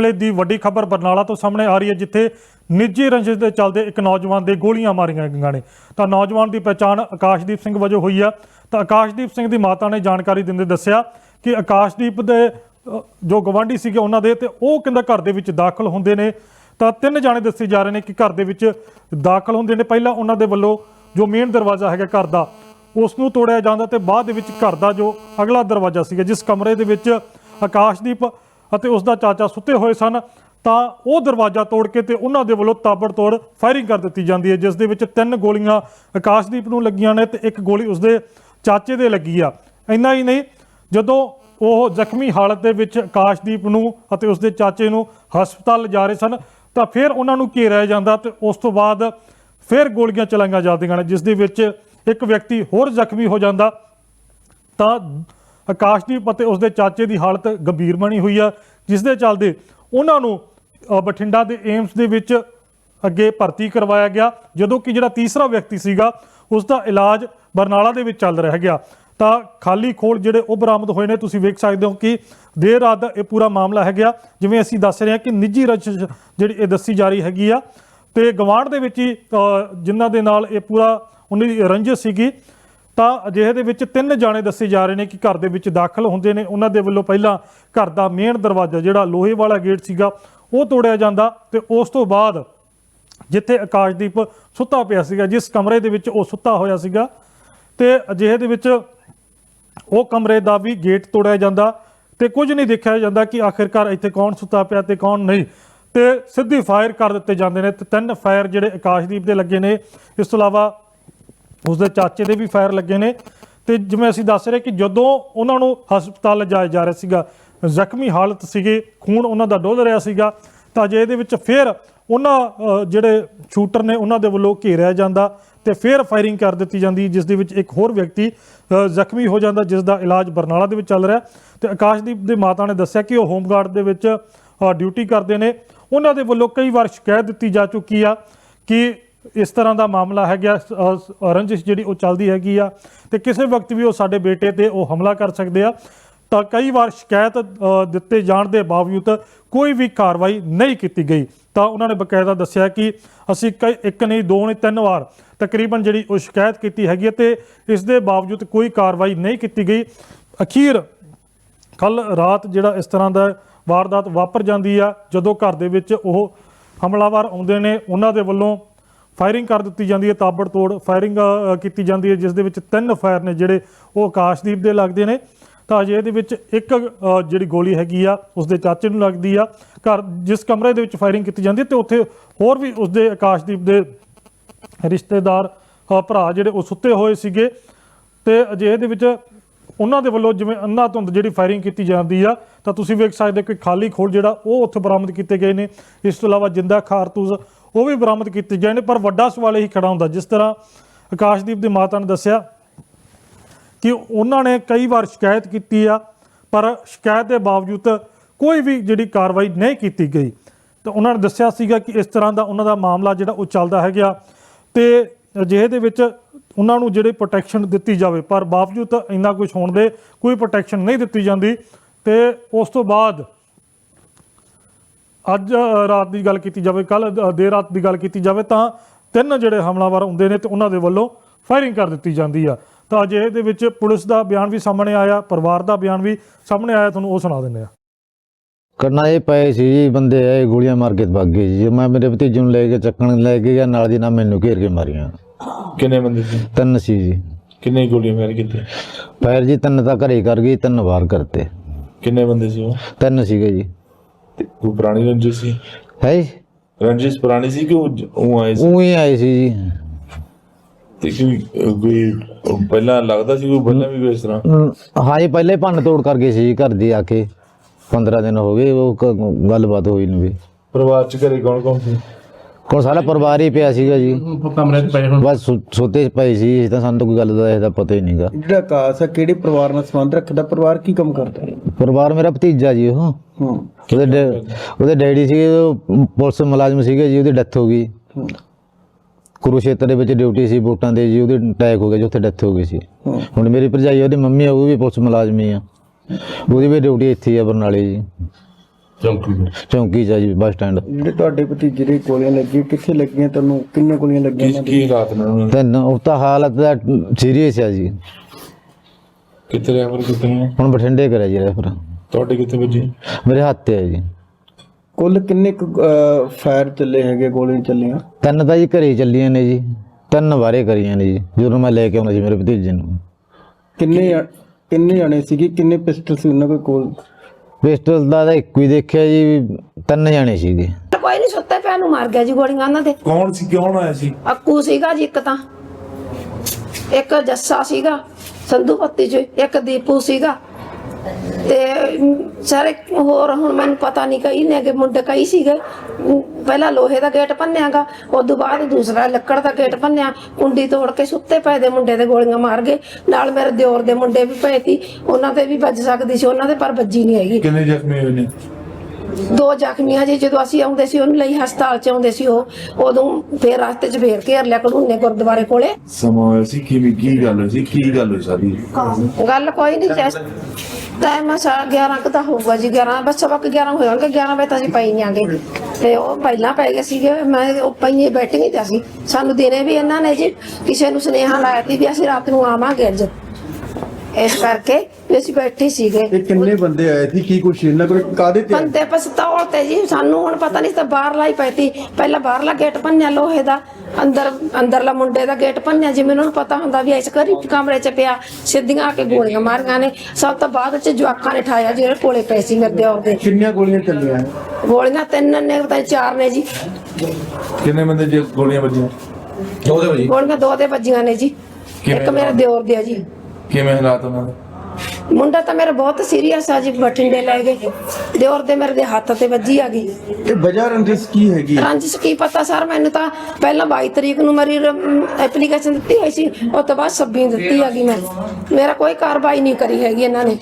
ਵੇਲੇ ਦੀ ਵੱਡੀ ਖਬਰ ਬਰਨਾਲਾ ਤੋਂ ਸਾਹਮਣੇ ਆ ਰਹੀ ਹੈ, ਜਿੱਥੇ ਨਿੱਜੀ ਰੰਜਿਸ਼ ਦੇ ਚੱਲਦੇ ਇੱਕ ਨੌਜਵਾਨ ਦੇ ਗੋਲੀਆਂ ਮਾਰੀਆਂ ਗਈਆਂ ਨੇ। ਤਾਂ ਨੌਜਵਾਨ ਦੀ ਪਛਾਣ ਆਕਾਸ਼ਦੀਪ ਸਿੰਘ ਵਜੋਂ ਹੋਈ ਆ। ਤਾਂ ਆਕਾਸ਼ਦੀਪ ਸਿੰਘ ਦੀ ਮਾਤਾ ਨੇ ਜਾਣਕਾਰੀ ਦਿੰਦੇ ਦੱਸਿਆ ਕਿ ਆਕਾਸ਼ਦੀਪ ਦੇ ਜੋ ਗਵਾਂਢੀ ਸੀਗੇ ਉਹਨਾਂ ਦੇ ਤੇ ਉਹ ਕਹਿੰਦਾ ਘਰ ਦੇ ਵਿੱਚ ਦਾਖਲ ਹੁੰਦੇ ਨੇ। ਤਾਂ ਤਿੰਨ ਜਾਣੇ ਦੱਸੇ ਜਾ ਰਹੇ ਨੇ ਕਿ ਘਰ ਦੇ ਵਿੱਚ ਦਾਖਲ ਹੁੰਦੇ ਨੇ। ਪਹਿਲਾਂ ਉਹਨਾਂ ਦੇ ਵੱਲੋਂ ਜੋ ਮੇਨ ਦਰਵਾਜ਼ਾ ਹੈਗਾ ਘਰ ਦਾ, ਉਸ ਨੂੰ ਤੋੜਿਆ ਜਾਂਦਾ ਤੇ ਬਾਅਦ ਦੇ ਵਿੱਚ ਘਰ ਦਾ ਜੋ ਅਗਲਾ ਦਰਵਾਜ਼ਾ ਸੀਗਾ, ਜਿਸ ਕਮਰੇ ਦੇ ਵਿੱਚ ਆਕਾਸ਼ਦੀਪ ਅਤੇ ਉਸ ਦਾ ਚਾਚਾ ਸੁੱਤੇ ਹੋਏ ਸਨ, ਤਾਂ ਉਹ ਦਰਵਾਜ਼ਾ ਤੋੜ ਕੇ ਤੇ ਉਹਨਾਂ ਦੇ ਵੱਲੋਂ ਤਾਬੜਤੋੜ ਫਾਇਰਿੰਗ ਕਰ ਦਿੱਤੀ ਜਾਂਦੀ ਹੈ, ਜਿਸ ਦੇ ਵਿੱਚ ਤਿੰਨ ਗੋਲੀਆਂ ਆਕਾਸ਼ਦੀਪ ਨੂੰ ਲੱਗੀਆਂ ਨੇ ਤੇ ਇੱਕ ਗੋਲੀ ਉਸਦੇ ਚਾਚੇ ਦੇ ਲੱਗੀ ਆ। ਇੰਨਾ ਹੀ ਨਹੀਂ, ਜਦੋਂ ਉਹ ਜ਼ਖਮੀ ਹਾਲਤ ਦੇ ਵਿੱਚ ਆਕਾਸ਼ਦੀਪ ਨੂੰ ਅਤੇ ਉਸਦੇ ਚਾਚੇ ਨੂੰ ਹਸਪਤਾਲ ਲਿਜਾ ਰਹੇ ਸਨ, ਤਾਂ ਫਿਰ ਉਹਨਾਂ ਨੂੰ ਘੇਰਿਆ ਜਾਂਦਾ ਤੇ ਉਸ ਤੋਂ ਬਾਅਦ ਫਿਰ ਗੋਲੀਆਂ ਚਲਾਈਆਂ ਜਾਂਦੀਆਂ ਨੇ, ਜਿਸ ਦੇ ਵਿੱਚ ਇੱਕ ਵਿਅਕਤੀ ਹੋਰ ਜ਼ਖਮੀ ਹੋ ਜਾਂਦਾ, ਤਾਂ ਆਕਾਸ਼ਦੀਪ ਅਤੇ ਉਸਦੇ ਚਾਚੇ ਦੀ ਹਾਲਤ ਗੰਭੀਰ ਬਣੀ ਹੋਈ ਆ ਜਿਸ ਦੇ ਚੱਲਦੇ ਉਹਨਾਂ ਨੂੰ ਬਠਿੰਡਾ ਦੇ ਏਮਸ ਦੇ ਵਿੱਚ ਅੱਗੇ ਭਰਤੀ ਕਰਵਾਇਆ ਗਿਆ, ਜਦੋਂ ਕਿ ਜਿਹੜਾ ਤੀਸਰਾ ਵਿਅਕਤੀ ਸੀਗਾ ਉਸ ਦਾ ਇਲਾਜ ਬਰਨਾਲਾ ਦੇ ਵਿੱਚ ਚੱਲ ਰਿਹਾ ਗਿਆ। ਤਾਂ ਖਾਲੀ ਖੋਲ ਜਿਹੜੇ ਉਹ ਬਰਾਮਦ ਹੋਏ ਨੇ, ਤੁਸੀਂ ਵੇਖ ਸਕਦੇ ਹੋ ਕਿ ਦੇਰ ਰਾਤ ਦਾ ਇਹ ਪੂਰਾ ਮਾਮਲਾ ਹੈਗਾ। ਜਿਵੇਂ ਅਸੀਂ ਦੱਸ ਰਹੇ ਹਾਂ ਕਿ ਨਿੱਜੀ ਰੰਜਿਸ਼ ਜਿਹੜੀ ਇਹ ਦੱਸੀ ਜਾ ਰਹੀ ਹੈਗੀ ਆ, ਤੇ ਗਵਾਂਢ ਦੇ ਵਿੱਚ ਹੀ ਜਿਨ੍ਹਾਂ ਦੇ ਨਾਲ ਇਹ ਪੂਰਾ, ਉਹਨਾਂ ਦੀ ਰੰਜਿਸ਼ ਸੀਗੀ ਤਾਂ ਅਜਿਹੇ ਦੇ ਵਿੱਚ ਤਿੰਨ ਜਾਣੇ ਦੱਸੇ ਜਾ ਰਹੇ ਨੇ ਕਿ ਘਰ ਦੇ ਵਿੱਚ ਦਾਖਲ ਹੁੰਦੇ ਨੇ। ਉਹਨਾਂ ਦੇ ਵੱਲੋਂ ਪਹਿਲਾਂ ਘਰ ਦਾ ਮੇਨ ਦਰਵਾਜ਼ਾ ਜਿਹੜਾ ਲੋਹੇ ਵਾਲਾ ਗੇਟ ਸੀਗਾ, ਉਹ ਤੋੜਿਆ ਜਾਂਦਾ ਤੇ ਉਸ ਤੋਂ ਬਾਅਦ ਜਿੱਥੇ ਆਕਾਸ਼ਦੀਪ ਸੁੱਤਾ ਪਿਆ ਸੀਗਾ, ਜਿਸ ਕਮਰੇ ਦੇ ਵਿੱਚ ਉਹ ਸੁੱਤਾ ਹੋਇਆ ਸੀਗਾ, ਤੇ ਅਜਿਹੇ ਦੇ ਵਿੱਚ ਉਹ ਕਮਰੇ ਦਾ ਵੀ ਗੇਟ ਤੋੜਿਆ ਜਾਂਦਾ ਤੇ ਕੁਝ ਨਹੀਂ ਦੇਖਿਆ ਜਾਂਦਾ ਕਿ ਆਖਿਰਕਾਰ ਇੱਥੇ ਕੌਣ ਸੁੱਤਾ ਪਿਆ ਤੇ ਕੌਣ ਨਹੀਂ। ਤੇ ਸਿੱਧੀ ਫਾਇਰ ਕਰ ਦਿੱਤੇ ਜਾਂਦੇ ਨੇ ਤੇ ਤਿੰਨ ਫਾਇਰ ਜਿਹੜੇ ਆਕਾਸ਼ਦੀਪ ਦੇ ਲੱਗੇ ਨੇ। ਇਸ ਤੋਂ ਇਲਾਵਾ ਉਸਦੇ ਚਾਚੇ ਦੇ ਵੀ ਫਾਇਰ ਲੱਗੇ ਨੇ। ਤੇ ਜਿਵੇਂ ਅਸੀਂ ਦੱਸ ਰਹੇ ਕਿ ਜਦੋਂ ਉਹਨਾਂ ਨੂੰ ਹਸਪਤਾਲ ਲਿਜਾਇਆ ਜਾ ਰਿਹਾ ਸੀਗਾ, ਜ਼ਖਮੀ ਹਾਲਤ ਸੀਗੇ, ਖੂਨ ਉਹਨਾਂ ਦਾ ਡੁੱਲ ਰਿਹਾ ਸੀਗਾ, ਤਾਂ ਜੇ ਇਹਦੇ ਵਿੱਚ ਫਿਰ ਉਹਨਾਂ ਜਿਹੜੇ ਸ਼ੂਟਰ ਨੇ ਉਹਨਾਂ ਦੇ ਵੱਲੋਂ ਘੇਰਿਆ ਜਾਂਦਾ ਤੇ ਫਿਰ ਫਾਇਰਿੰਗ ਕਰ ਦਿੱਤੀ ਜਾਂਦੀ, ਜਿਸ ਦੇ ਵਿੱਚ ਇੱਕ ਹੋਰ ਵਿਅਕਤੀ ਜ਼ਖਮੀ ਹੋ ਜਾਂਦਾ, ਜਿਸ ਦਾ ਇਲਾਜ ਬਰਨਾਲਾ ਦੇ ਵਿੱਚ ਚੱਲ ਰਿਹਾ। ਤੇ ਆਕਾਸ਼ਦੀਪ ਦੇ ਮਾਤਾ ਨੇ ਦੱਸਿਆ ਕਿ ਉਹ ਹੋਮਗਾਰਡ ਦੇ ਵਿੱਚ ਡਿਊਟੀ ਕਰਦੇ ਨੇ। ਉਹਨਾਂ ਦੇ ਵੱਲੋਂ ਕਈ ਵਾਰ ਸ਼ਿਕਾਇਤ ਦਿੱਤੀ ਜਾ ਚੁੱਕੀ ਆ ਕਿ ਇਸ ਤਰ੍ਹਾਂ ਦਾ ਮਾਮਲਾ ਹੈਗਾ ਅ, ਰੰਜਿਸ਼ ਜਿਹੜੀ ਉਹ ਚੱਲਦੀ ਹੈਗੀ ਆ ਤੇ ਕਿਸੇ ਵਕਤ ਵੀ ਉਹ ਸਾਡੇ ਬੇਟੇ ਤੇ ਉਹ ਹਮਲਾ ਕਰ ਸਕਦੇ ਆ। ਤਾਂ ਕਈ ਵਾਰ ਸ਼ਿਕਾਇਤ ਦਿੱਤੇ ਜਾਣ ਦੇ ਬਾਵਜੂਦ ਕੋਈ ਵੀ ਕਾਰਵਾਈ ਨਹੀਂ ਕੀਤੀ ਗਈ। ਤਾਂ ਉਹਨਾਂ ਨੇ ਬਕਾਇਦਾ ਦੱਸਿਆ ਕਿ ਅਸੀਂ ਕਈ ਇੱਕ ਨਹੀਂ ਦੋ ਨਹੀਂ ਤਿੰਨ ਵਾਰ ਤਕਰੀਬਨ ਜਿਹੜੀ ਉਹ ਸ਼ਿਕਾਇਤ ਕੀਤੀ ਹੈਗੀ ਹੈ ਤੇ ਇਸ ਦੇ ਬਾਵਜੂਦ ਕੋਈ ਕਾਰਵਾਈ ਨਹੀਂ ਕੀਤੀ ਗਈ। ਅਖੀਰ ਕੱਲ ਰਾਤ ਜਿਹੜਾ ਇਸ ਤਰ੍ਹਾਂ ਦਾ ਵਾਰਦਾਤ ਵਾਪਰ ਜਾਂਦੀ ਆ ਜਦੋਂ ਘਰ ਦੇ ਵਿੱਚ ਉਹ ਹਮਲਾਵਰ ਆਉਂਦੇ ਨੇ ਉਹਨਾਂ ਦੇ ਵੱਲੋਂ ਫਾਇਰਿੰਗ ਕਰ ਦਿੱਤੀ ਜਾਂਦੀ ਹੈ, ਤਾਬੜਤੋੜ ਫਾਇਰਿੰਗ ਕੀਤੀ ਜਾਂਦੀ ਹੈ, ਜਿਸ ਦੇ ਵਿੱਚ ਤਿੰਨ ਫਾਇਰ ਨੇ ਜਿਹੜੇ ਉਹ ਆਕਾਸ਼ਦੀਪ ਦੇ ਲੱਗਦੇ ਨੇ। ਤਾਂ ਅਜੇ ਦੇ ਵਿੱਚ ਇੱਕ ਜਿਹੜੀ ਗੋਲੀ ਹੈਗੀ ਆ, ਉਸਦੇ ਚਾਚੇ ਨੂੰ ਲੱਗਦੀ ਆ। ਘਰ ਜਿਸ ਕਮਰੇ ਦੇ ਵਿੱਚ ਫਾਇਰਿੰਗ ਕੀਤੀ ਜਾਂਦੀ ਹੈ ਤੇ ਉੱਥੇ ਹੋਰ ਵੀ ਉਸਦੇ ਆਕਾਸ਼ਦੀਪ ਦੇ ਰਿਸ਼ਤੇਦਾਰ ਭਰਾ ਜਿਹੜੇ ਉਹ ਸੁੱਤੇ ਹੋਏ ਸੀਗੇ। ਤੇ ਅਜਿਹੇ ਦੇ ਵਿੱਚ ਉਹਨਾਂ ਦੇ ਵੱਲੋਂ ਜਿਵੇਂ ਅੰਨਾ ਧੁੰਦ ਜਿਹੜੀ ਫਾਇਰਿੰਗ ਕੀਤੀ ਜਾਂਦੀ ਆ, ਤਾਂ ਤੁਸੀਂ ਵੇਖ ਸਕਦੇ ਹੋ ਕਿ ਖਾਲੀ ਖੋਲ ਜਿਹੜਾ ਉਹ ਉੱਥੇ ਬਰਾਮਦ ਕੀਤੇ ਗਏ ਨੇ। ਇਸ ਤੋਂ ਇਲਾਵਾ ਜਿੰਦਾ ਖਾਰਤੂਸ ਉਹ ਵੀ ਬਰਾਮਦ ਕੀਤੇ ਗਏ ਨੇ, ਪਰ ਵੱਡਾ ਸਵਾਲ ਇਹੀ ਖੜਾ ਹੁੰਦਾ, ਜਿਸ ਤਰ੍ਹਾਂ ਆਕਾਸ਼ਦੀਪ ਦੀ ਮਾਤਾ ਨੇ ਦੱਸਿਆ ਕਿ ਉਹਨਾਂ ਨੇ ਕਈ ਵਾਰ ਸ਼ਿਕਾਇਤ ਕੀਤੀ ਆ, ਪਰ ਸ਼ਿਕਾਇਤ ਦੇ ਬਾਵਜੂਦ ਕੋਈ ਵੀ ਜਿਹੜੀ ਕਾਰਵਾਈ ਨਹੀਂ ਕੀਤੀ ਗਈ। ਤਾਂ ਉਹਨਾਂ ਨੇ ਦੱਸਿਆ ਸੀਗਾ ਕਿ ਇਸ ਤਰ੍ਹਾਂ ਦਾ ਉਹਨਾਂ ਦਾ ਮਾਮਲਾ ਜਿਹੜਾ ਉਹ ਚੱਲਦਾ ਹੈਗਾ ਤੇ ਅਜਿਹੇ ਦੇ ਵਿੱਚ ਉਹਨਾਂ ਨੂੰ ਜਿਹੜੀ ਪ੍ਰੋਟੈਕਸ਼ਨ ਦਿੱਤੀ ਜਾਵੇ, ਪਰ ਬਾਵਜੂਦ ਇੰਨਾ ਕੁਝ ਹੋਣ ਦੇ ਕੋਈ ਪ੍ਰੋਟੈਕਸ਼ਨ ਨਹੀਂ ਦਿੱਤੀ ਜਾਂਦੀ ਤੇ ਉਸ ਤੋਂ ਬਾਅਦ ਅੱਜ ਰਾਤ ਦੀ ਗੱਲ ਕੀਤੀ ਜਾਵੇ ਕੱਲ ਦੇਰ ਰਾਤ ਦੀ ਗੱਲ ਕੀਤੀ ਜਾਵੇ ਤਾਂ ਤਿੰਨ ਜਿਹੜੇ ਹਮਲਾਵਰ ਹੁੰਦੇ ਨੇ ਤੇ ਉਹਨਾਂ ਦੇ ਵੱਲੋਂ ਫਾਇਰਿੰਗ ਕਰ ਦਿੱਤੀ ਜਾਂਦੀ ਆ। ਤਾਂ ਅਜੇ ਦੇ ਵਿੱਚ ਪੁਲਿਸ ਦਾ ਬਿਆਨ ਵੀ ਸਾਹਮਣੇ ਆਇਆ ਪਰਿਵਾਰ ਦਾ ਬਿਆਨ ਵੀ ਸਾਹਮਣੇ ਆਇਆ ਤੁਹਾਨੂੰ ਉਹ ਸੁਣਾ ਦਿੰਦੇ ਆ। ਕਰਨਾ ਇਹ ਪਏ ਸੀ ਜੀ ਬੰਦੇ ਆਏ ਗੋਲੀਆਂ ਮਾਰ ਕੇ ਭੱਗ ਗਏ ਜੀ। ਮੈਂ ਮੇਰੇ ਭਤੀਜੇ ਨੂੰ ਲੈ ਕੇ ਚੱਕਣ ਲੈ ਕੇ ਗਿਆ ਨਾਲ ਦੀ ਨਾਲ ਮੈਨੂੰ ਘੇਰ ਕੇ ਮਾਰੀਆਂ। ਕਿੰਨੇ ਬੰਦੇ ਸੀ? ਤਿੰਨ ਸੀ ਜੀ। ਕਿੰਨੇ ਗੋਲੀਆਂ ਮਾਰ ਕੀਤੇ ਪੈਰ ਜੀ ਤਿੰਨ ਤਾਂ ਘਰੇ ਕਰ ਗਈ ਤਿੰਨ ਵਾਰ ਕਰਤੇ। ਕਿੰਨੇ ਬੰਦੇ ਸੀ ਉਹ? ਤਿੰਨ ਸੀਗੇ ਜੀ। ਤੇ ਕੋਈ ਪੁਰਾਣੀ ਰੰਜਿਸ਼ ਸੀ। ਹੈ ਜੀ। ਰੰਜਿਸ਼ ਪੁਰਾਣੀ ਸੀ ਕਿ ਉਹ ਆਏ ਸੀ? ਉਹੀ ਆਏ ਸੀ ਜੀ। ਤੇ ਕੋਈ ਕੋਈ ਪਹਿਲਾਂ ਲੱਗਦਾ ਸੀ ਕੋਈ ਪਹਿਲਾਂ ਵੀ ਕੋਈ ਇਸ ਤਰ੍ਹਾਂ? ਹਾਂ ਜੀ ਪਹਿਲੇ ਭੰਨ ਤੋੜ ਕਰ ਗਏ ਸੀ ਜੀ ਘਰ ਦੀ ਆ ਕੇ। 15 ਦਿਨ ਹੋ ਗਏ ਉਹ ਕ- ਗੱਲਬਾਤ ਹੋਈ ਨੂੰ ਵੀ। ਪਰਿਵਾਰ ਚ ਘਰੇ ਕੌਣ ਕੌਣ ਸੀ? ਕੋਲ ਸਾਰਾ ਪਰਿਵਾਰ ਹੀ ਪਿਆ ਸੀਗਾ ਜੀ। ਕਮਰੇ 'ਚ ਪਏ ਹੁਣ। ਬਸ ਸੁ- ਸੁੱਤੇ ਪਏ ਸੀ ਇਹ ਤਾਂ ਸਾਨੂੰ ਤਾਂ ਕੋਈ ਗੱਲ ਦਾ ਇਹਦਾ ਪਤਾ ਹੀ ਨਹੀਂਗਾ। ਜਿਹੜਾ ਆਕਾਸ਼ ਆ ਕਿਹੜੇ ਪਰਿਵਾਰ ਨਾਲ ਸੰਬੰਧ ਰੱਖਦਾ? ਪਰਿਵਾਰ ਕੀ ਕੰਮ ਕਰਦਾ? ਹੈ ਪਰਿਵਾਰ ਮੇਰਾ ਭਤੀਜਾ ਜੀ ਉਹ। ਹਾਂ। ਉਹਦੇ ਡੈ- ਉਹਦੇ ਡੈਡੀ ਸੀਗੇ ਉਹ ਪੁਲਿਸ ਮੁਲਾਜ਼ਮ ਸੀਗੇ ਜੀ ਉਹਦੀ ਡੈਥ ਹੋ ਗਈ। ਹਾਂ, ਕੁਰੂਸ਼ੇਤਰ ਦੇ ਵਿੱਚ ਡਿਊਟੀ ਸੀ ਵੋਟਾਂ ਦੇ ਜੀ ਉਹਦੇ ਅਟੈਕ ਹੋ ਗਿਆ ਜੀ ਉੱਥੇ ਡੈਥ ਹੋ ਗਈ ਸੀ। ਹਾਂ। ਹੁਣ ਮੇਰੀ ਭਰਜਾਈ ਉਹਦੀ ਮੰਮੀ ਆ ਉਹ ਵੀ ਪੁਲਿਸ ਮੁਲਾਜ਼ਮ ਆ। ਉਹਦੀ ਵੀ ਡਿਊਟੀ ਇੱਥੇ ਹੀ ਆ ਬਰਨਾਲੇ ਜੀ। ਚੌਂਕੀ ਚੌਂਕੀ 'ਚ ਆ ਜੀ ਬੱਸ ਸਟੈਂਡ। ਜਿਹੜੇ ਤੁਹਾਡੇ ਭਤੀਜੇ ਦੇ ਗੋਲੀਆਂ ਲੱਗੀਆਂ ਕਿੱਥੇ ਲੱਗੀਆਂ ਤੁਹਾਨੂੰ? ਕਿੰਨੇ ਗੋਲੀਆਂ ਲੱਗੀਆਂ ਕੀ ਉਹਨਾਂ ਕੀ ਹਾਲਾਤ ਨੇ? ਉਹਨਾਂ ਦੇ? ਤੇ ਨ- ਉਹ ਤਾਂ ਹਾਲਤ ਦਾ ਸੀਰੀਅਸ ਆ ਜੀ। ਕਿੱਥੇ ਰੈਫਰ ਕਿੱਥੇ ਨੇ ਹੁਣ ਬਠਿੰਡੇ ਕਰਿਆ ਜੀ ਰੈਫਰ ਤੁਹਾਡੇ ਕਿੱਥੇ ਵੱਜੀ ਮੇਰੇ ਹੱਥ ਤੇ ਆ ਜੀ। ਕੁੱਲ ਕਿੰਨੇ ਫਾਇਰ ਚੱਲੇ ਹੈਗੇ ਗੋਲੀਆਂ ਚੱਲੀਆਂ? ਤਿੰਨ ਤਾਂ ਜੀ ਘਰੇ ਚੱਲੀਆਂ ਨੇ ਜੀ। ਤਿੰਨ ਵਾਰੇ ਕਰੀਆਂ ਨੇ ਜੀ ਜਦੋਂ ਮੈਂ ਲੈ ਕੇ ਆਉਂਦਾ ਸੀ ਮੇਰੇ ਭਤੀਜੇ ਨੂੰ। ਕਿੰਨੇ ਕਿੰਨੇ ਜਾਣੇ ਸੀਗੇ? ਕਿੰਨੇ ਪਿਸਟਲ ਸੀ ਉਹਨਾਂ ਕੋਲ ਕੋਲ? ਪਿਸਟਲ ਦਾ ਤਾਂ ਇੱਕੋ ਹੀ ਦੇਖਿਆ ਜੀ ਤਿੰਨ ਜਾਣੇ ਸੀਗੇ। ਕੋਈ ਨਹੀਂ ਸੁੱਤੇ ਪਿਆ ਨੂੰ ਮਾਰ ਗਿਆ ਜੀ ਗੋਲੀਆਂ ਉਹਨਾਂ ਦੇ। ਕੌਣ ਸੀ ਕੌਣ ਆਇਆ ਸੀ? ਅੱਕੂ ਸੀਗਾ ਜੀ ਇੱਕ ਤਾਂ। ਇੱਕ ਜੱਸਾ ਸੀਗਾ ਸੰਧੂ ਪੱਤੀ ਚ ਇੱਕ ਦੀਪੂ ਸੀਗਾ। ਤੇ ਸਾਰੇ ਹੋਰ ਹੁਣ ਮੈਨੂੰ ਪਤਾ ਨਹੀਂ ਕਈ ਨੇ ਕਿ ਮੁੰਡੇ ਕਈ ਸੀਗੇ। ਪਹਿਲਾਂ ਲੋਹੇ ਦਾ ਗੇਟ ਭੰਨਿਆਗਾ ਉਸ ਤੋਂ ਬਾਅਦ ਦੂਸਰਾ ਲੱਕੜ ਦਾ ਗੇਟ ਭੰਨਿਆ ਕੁੰਡੀ ਤੋੜ ਕੇ ਸੁੱਤੇ ਪਏ ਦੇ ਮੁੰਡੇ ਦੇ ਗੋਲੀਆਂ ਮਾਰ ਗਏ। ਨਾਲ ਮੇਰੇ ਦਿਓਰ ਦੇ ਮੁੰਡੇ ਵੀ ਪਏ ਸੀ ਉਹਨਾਂ ਤੇ ਵੀ ਵੱਜ ਸਕਦੀ ਸੀ ਉਹਨਾਂ ਦੇ ਪਰ ਵੱਜੀ ਨਹੀਂ ਹੈਗੀ। ਕਿੰਨੇ ਜ਼ਖਮੀ ਹੋਏ ਨੇ? ਦੋ ਜ਼ਖਮੀਆਂ ਜੀ ਜਦੋਂ ਅਸੀਂ ਆਉਂਦੇ ਸੀ ਉਹਨੂੰ ਲਈ ਹਸਪਤਾਲ ਚ ਆਉਂਦੇ ਸੀ ਉਹ ਉਦੋਂ ਫੇਰ ਰਸਤੇ ਚ ਫੇਰ ਘੇਰ ਲਿਆ ਕਢੂਨੇ ਗੁਰਦੁਆਰੇ ਕੋਲੇ। ਸਮਾਂ ਹੋਇਆ ਸੀ ਕਿਵੇਂ ਕੀ ਗੱਲ ਹੋਈ ਸੀ ਕੀ ਗੱਲ ਹੋਈ ਸਾਰੀ? ਗੱਲ ਕੋਈ ਨਹੀਂ ਜੈਸ ਟਾਈਮ ਸਾ 11 ਕੁ ਤਾਂ ਹੋਊਗਾ ਜੀ 11 ਬਸ ਸਵਾ ਕੁ 11 ਹੋਏ ਹੋਣਗੇ 11 ਵਜੇ ਤਾਂ ਜੀ ਪਈ ਨਹੀਂ ਆਂਗੇ। ਤੇ ਉਹ ਪਹਿਲਾਂ ਪੈ ਗਏ ਸੀਗੇ, ਮੈਂ ਉਹ ਪਈਏ ਬੈਠ ਨਹੀਂ ਤਾਂ ਸੀ। ਸਾਨੂੰ ਦਿਨੇ ਵੀ ਇਹਨਾਂ ਨੇ ਜੀ ਕਿਸੇ ਨੂੰ ਸੁਨੇਹਾ ਲਾਇਆ ਸੀ ਵੀ ਅਸੀਂ ਰਾਤ ਨੂੰ ਆਵਾਂਗੇ ਅੱਜ। ਇਸ ਕਰਕੇ ਵੀ ਅਸੀਂ ਬੈਠੇ ਸੀਗੇ। ਇਹ ਕਿੰਨੇ ਬੰਦੇ ਆਏ ਸੀ? ਕੀ ਕੁਛ ਇਹਨਾਂ ਕੋਲ ਕਾਦੇ ਤੇ? ਬੰਦੇ ਪਿਸਤੌਲ ਤੇ ਜੀ। ਸਾਨੂੰ ਹੁਣ ਪਤਾ ਨਹੀਂ ਤਾਂ ਬਾਹਰ ਲਾਈ ਪਈ ਤੀ ਪਹਿਲਾਂ ਬਾਹਰਲਾ ਗੇਟ ਭੰਨਿਆ ਲੋਹੇ ਦਾ। ਅੰਦਰ ਅੰਦਰਲਾ ਮੁੰਡੇ ਦਾ ਗੇਟ ਭੰਨਿਆ ਜਿਵੇਂ ਉਹਨਾਂ ਨੂੰ ਪਤਾ ਹੁੰਦਾ ਵੀ ਇਸ ਘਰੀ ਕਮਰੇ 'ਚ ਪਿਆ। ਸਿੱਧੀਆਂ ਆ ਕੇ ਗੋਲੀਆਂ ਮਾਰੀਆਂ ਨੇ। ਸਭ ਤੋਂ ਬਾਅਦ 'ਚ ਜਵਾਕਾਂ ਨੇ ਠਾਇਆ ਜਿਹੜੇ ਕੋਲੇ ਪਏ ਸੀ ਮੇਰੇ ਦੇ। ਕਿੰਨੀਆਂ ਗੋਲੀਆਂ ਚੱਲੀਆਂ? ਗੋਲੀਆਂ ਤਿੰਨ ਨੇ ਪਤਾ ਚਾਰ ਨੇ ਜੀ। ਕਿੰਨੇ ਬੰਦੇ ਜੇ ਗੋਲੀਆਂ ਵੱਜੀਆਂ? ਗੋਲੀਆਂ ਦੋ ਦੇ ਵੱਜੀਆਂ ਨੇ ਜੀ। ਇੱਕ ਮੇਰੇ ਦਿਓਰ ਦੇ ਆ ਜੀ। ਕਿਵੇਂ ਹਾਲਾਤ ਉਹਨਾਂ ਦੇ? ਮੁੰਡਾ ਤਾਂ ਮੇਰਾ ਬਹੁਤ ਸੀਰੀਅਸ ਆ ਜੀ ਬਠਿੰਡੇ ਲੈ ਗਏ। ਦਿਓਰ ਦੇ ਮੇਰੇ ਦੇ ਹੱਥ ਤੇ ਵੱਜੀ ਆ ਗਈ। ਇਹ ਵਜ੍ਹਾ ਰੰਜਿਸ਼ ਕੀ ਹੈਗੀ? ਰੰਜਿਸ਼ ਕੀ ਪਤਾ ਸਰ ਮੈਨੂੰ ਤਾਂ ਪਹਿਲਾਂ 22 ਤਰੀਕ ਨੂੰ ਮੇਰੀ ਐਪਲੀਕੇਸ਼ਨ ਦਿੱਤੀ ਹੋਈ ਸੀ ਉਸ ਤੋਂ ਬਾਅਦ 26 ਦਿੱਤੀ ਹੈਗੀ ਮੈਂ। ਮੇਰਾ ਕੋਈ ਕਾਰਵਾਈ ਨਹੀਂ ਕਰੀ ਹੈਗੀ ਇਹਨਾਂ ਨੇ।